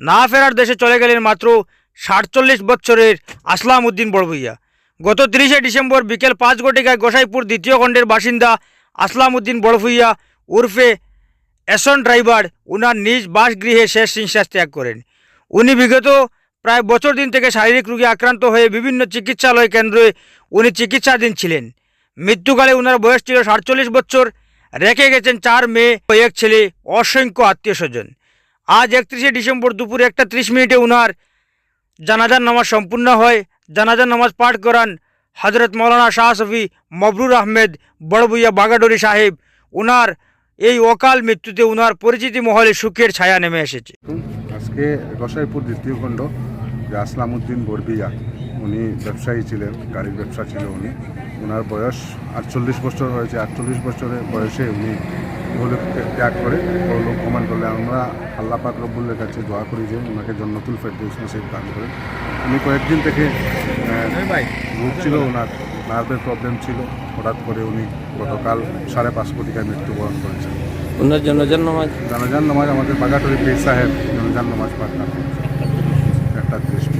না ফেরার দেশে চলে গেলেন মাত্র সাতচল্লিশ বছরের আসলাম উদ্দিন বড়ভূইয়া। গত তিরিশে ডিসেম্বর বিকেল পাঁচ ঘটিকায় গোসাইপুর দ্বিতীয় খণ্ডের বাসিন্দা আসলাম উদ্দিন বড়ভূইয়া উর্ফে অ্যাসন ড্রাইভার উনার নিজ বাসগৃহে শেষ নিঃশ্বাস ত্যাগ করেন। উনি বিগত প্রায় বছর দিন থেকে শারীরিক রোগে আক্রান্ত হয়ে বিভিন্ন চিকিৎসালয় কেন্দ্রে উনি চিকিৎসাধীন ছিলেন। মৃত্যুকালে উনার বয়স ছিল সাতচল্লিশ বছর। রেখে গেছেন চার মেয়ে ও এক ছেলে, অসংখ্য আত্মীয় স্বজন। আজ একত্রিশে ডিসেম্বর দুপুর একটা ত্রিশ মিনিটে উনার জানাজার নামাজ সম্পূর্ণ হয়। জানাজার নামাজ পাঠ করান হজরত মৌলানা শাহ সফি মবরুর আহমেদ বড়বুইয়া বাগাডোরি সাহেব। উনার এই অকাল মৃত্যুতে উনার পরিচিতি মহলে সুখের ছায়া নেমে এসেছে। আজকে গোসাইপুর দ্বিতীয় খণ্ড আসলামউদ্দিন বরবিয়া, উনি ব্যবসায়ী ছিলেন, গাড়ির ব্যবসা ছিল উনি। ওনার বয়স আটচল্লিশ বছর হয়েছে, আটচল্লিশ বছরের বয়সে উনি ইহলোক ত্যাগ করে পরলোক প্রমাণ করলে আমরা আল্লাহ পাক রব্বুল্লের কাছে দোয়া করি যে ওনাকে জন্নতুল ফেরদৌস নসিব দান করেন উনি কয়েকদিন থেকে রোগ ছিল ওনার নার্ভের প্রবলেম ছিল। হঠাৎ করে উনি গতকাল সাড়ে পাঁচ কোটিকায় মৃত্যুবরণ করেছেন। ওনার জনজান নামাজ? জানাজান নামাজ আমাদের বাগাটরি পীর সাহেব জানাজান নামাজ পাঠ একটা দৃষ্টি